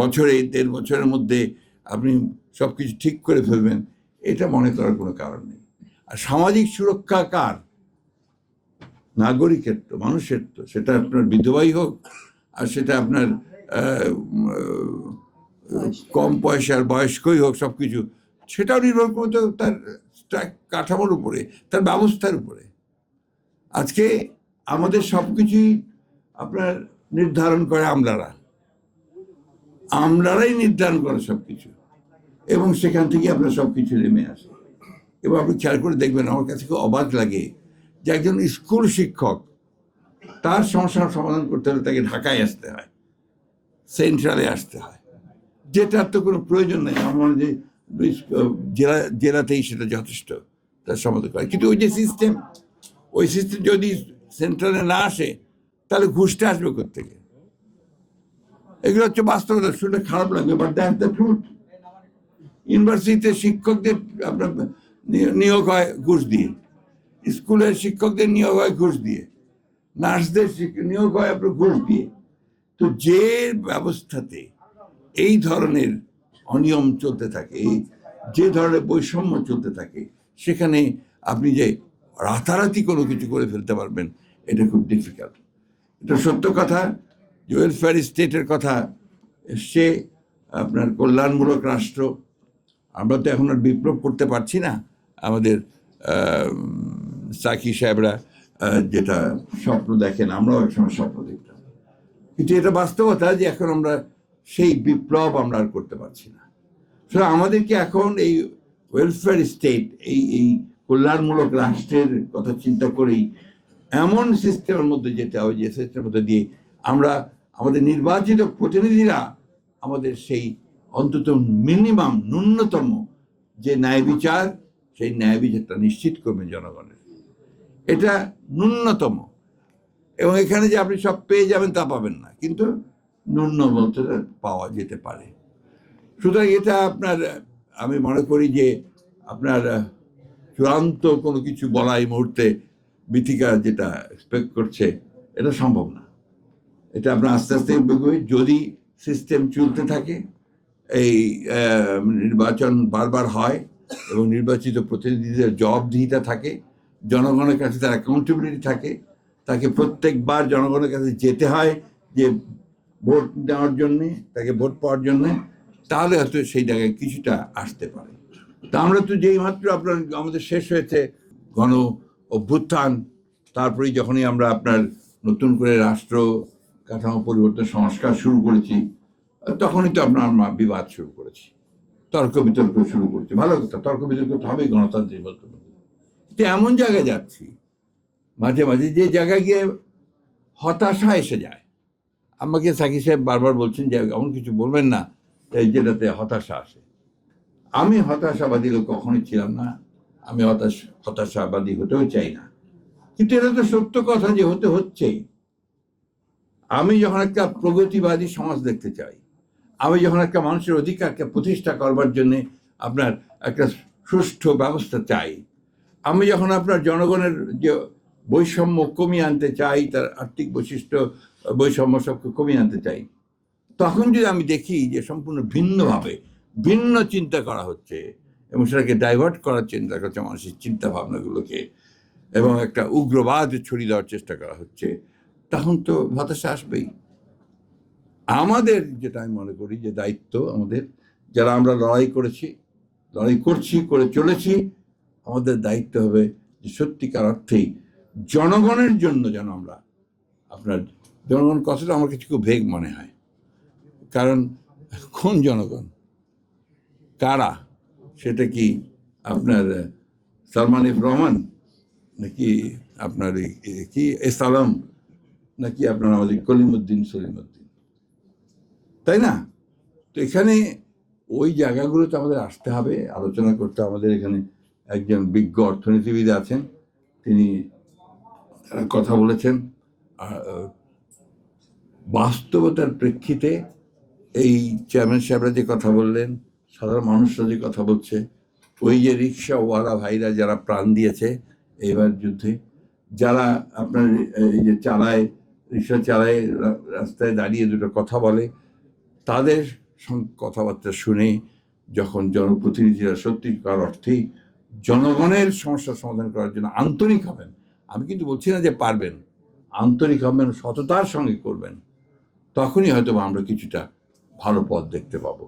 বছরে, দেড় বছরের মধ্যে আপনি সব কিছু ঠিক করে ফেলবেন, এটা মনে করার কোনো কারণ নেই। আর সামাজিক সুরক্ষা কার? নাগরিকের তো, মানুষের তো। সেটা আপনার বিধবাই হোক, আর সেটা আপনার কম পয়সার বয়স্কই হোক সব কিছু সেটাও নির্ভর করবে তো তার কাঠামোর উপরে, তার ব্যবস্থার উপরে। আজকে আমাদের সব কিছুই আপনার নির্ধারণ করে আমলারা। আমলারাই নির্ধারণ করে সব কিছু এবং সেখান থেকে আপনার সব কিছু নেমে আসে। এবং আপনি খেয়াল করে দেখবেন, আমার কাছে খুব অবাক লাগে যে একজন স্কুল শিক্ষক, তার সমস্যার সমাধান করতে হলে তাকে ঢাকায় আসতে হয়, সেন্ট্রালে আসতে হয়। যেটার তো কোনো প্রয়োজন নেই। আমার যে জেলা, জেলাতেই সেটা যথেষ্ট, তার সমাধান করে। কিন্তু ওই যে সিস্টেম, ওই সিস্টেম যদি সেন্ট্রালে না আসে, তাহলে ঘুষটা আসবে থেকে এগুলো হচ্ছে বাস্তবতা, শুনে খারাপ লাগবে বাট দ্যাট দ্য ট্রুথ ইউনিভার্সিটিতে শিক্ষকদের আপনার নিয়োগ হয় ঘুষ দিয়ে। স্কুলের শিক্ষকদের নিয়োগ হয় ঘুষ দিয়ে। নার্সদের নিয়োগ হয় আপনার ঘুষ দিয়ে। তো যে ব্যবস্থাতে এই ধরনের অনিয়ম চলতে থাকে যে ধরনের বৈষম্য চলতে থাকে, সেখানে আপনি যে রাতারাতি কোনো কিছু করে ফেলতে পারবেন, এটা খুব ডিফিকাল্ট এটা সত্য কথা। ওয়েলফেয়ার স্টেটের কথা সে আপনার কল্যাণমূলক রাষ্ট্র। আমরা তো এখন আর বিপ্লব করতে পারছি না। আমাদের সাকি সাহেবরা যেটা স্বপ্ন দেখেন, আমরাও একসময় স্বপ্ন দেখতাম। কিন্তু এটা বাস্তবতা যে এখন আমরা সেই বিপ্লব আমরা আর করতে পারছি না। সুতরাং আমাদেরকে এখন এই ওয়েলফেয়ার স্টেট, এই এই কল্যাণমূলক রাষ্ট্রের কথা চিন্তা করেই এমন সিস্টেমের মধ্যে যেতে হবে, যে সিস্টেমের মধ্যে দিয়ে আমরা আমাদের নির্বাচিত প্রতিনিধিরা আমাদের সেই অন্তত মিনিমাম ন্যূনতম যে ন্যায় বিচার, সেই ন্যায় বিচারটা নিশ্চিত করবে জনগণের। এটা ন্যূনতম। এবং এখানে যে আপনি সব পেয়ে যাবেন তা পাবেন না, কিন্তু ন্যূনতমটা পাওয়া যেতে পারে। সুতরাং এটা আপনার, আমি মনে করি যে আপনার চূড়ান্ত কোনো কিছু বলা এই মুহূর্তে বিথিকা যেটা এক্সপেক্ট করছে, এটা সম্ভব না। এটা আপনার আস্তে আস্তে যদি সিস্টেম চলতে থাকে, এই নির্বাচন বারবার হয় এবং নির্বাচিত প্রতিনিধিদের জবাবদিহিতা থাকে, জনগণের কাছে তার অ্যাকাউন্টেবিলিটি থাকে, তাকে প্রত্যেকবার জনগণের কাছে যেতে হয় যে ভোট দেওয়ার জন্যে, তাকে ভোট পাওয়ার জন্যে, তাহলে হয়তো সেই জায়গায় কিছুটা আসতে পারে। তা আমরা তো যেই মাত্র আপনার, আমাদের শেষ হয়েছে গণ অভ্যুত্থান, তারপরেই যখনই আমরা আপনার নতুন করে রাষ্ট্র কাঠামো পরিবর্তন সংস্কার শুরু করেছি তখনই তো আপনার আমরা বিবাদ শুরু করেছি। তর্ক বিতর্ক শুরু করেছি। ভালো কথা, তর্ক বিতর্ক তো হবেই, গণতান্ত্রিক তো এমন জায়গায় যাচ্ছি, মাঝে মাঝে যে জায়গায় গিয়ে হতাশা এসে যায়। আমাকে সাকি সাহেব বারবার বলছেন যে, এমন কিছু বলবেন না যেটাতে হতাশা আসে। আমি হতাশাবাদী লোক কখনোই ছিলাম না। আমি হতাশ, হতাশাবাদী হতেও চাই না। কিন্তু এটা তো সত্য কথা যে হতে হচ্ছেই। আমি যখন একটা প্রগতিবাদী সমাজ দেখতে চাই, আমি যখন একটা মানুষের অধিকারকে প্রতিষ্ঠা করবার জন্য আপনার একটা সুষ্ঠু ব্যবস্থা চাই, আমি যখন আপনার জনগণের যে বৈষম্য কমিয়ে আনতে চাই, তার আর্থিক বৈশিষ্ট্য, বৈষম্য সবকে কমিয়ে আনতে চাই, তখন যদি আমি দেখি যে সম্পূর্ণ ভিন্নভাবে, ভিন্ন চিন্তা করা হচ্ছে এবং সেটাকে ডাইভার্ট করার চিন্তা করছে মানুষের চিন্তা ভাবনাগুলোকে এবং একটা উগ্রবাদ ছড়িয়ে দেওয়ার চেষ্টা করা হচ্ছে তখন তো হতাশা আসবেই। আমাদের যেটা আমি মনে করি যে দায়িত্ব আমাদের, যারা আমরা লড়াই করেছি, লড়াই করছি, করে চলেছি, আমাদের দায়িত্ব হবে যে সত্যিকার অর্থেই জনগণের জন্য যেন আমরা আপনার, জনগণ কথাটা আমার কাছে খুব ভেগ মনে হয়। কারণ কোন জনগণ? কারা? সেটা কি আপনার সালমান ইফ রহমান? নাকি আপনার কি? এসালাম নাকি আপনার আমাদের কলিমুদ্দিন, সলিমুদ্দিন? তাই না? তো এখানে ওই জায়গাগুলোতে আমাদের আসতে হবে। আলোচনা করতে আমাদের এখানে একজন বিজ্ঞ অর্থনীতিবিদ আছেন। তিনি কথা বলেছেন। বাস্তবতার প্রেক্ষিতে এই চেয়ারম্যান সাহেবরা যে কথা বললেন, সাধারণ মানুষরা যে কথা বলছে, ওই যে রিক্সাওয়ালা ভাইরা যারা প্রাণ দিয়েছে, এবার যুদ্ধে, যারা আপনার এই যে চালায় রিক্সা চালায়, রাস্তায় দাঁড়িয়ে দুটো কথা বলে। তাদের কথাবার্তা শুনে যখন জনপ্রতিনিধিরা সত্যিকার অর্থেই জনগণের সমস্যার সমাধান করার জন্য আন্তরিক হবেন, আমি কিন্তু বলছি না যে পারবেন, আন্তরিক হবেন, সততার সঙ্গে করবেন, তখনই হয়তো আমরা কিছুটা ভালো পথ দেখতে পাবো।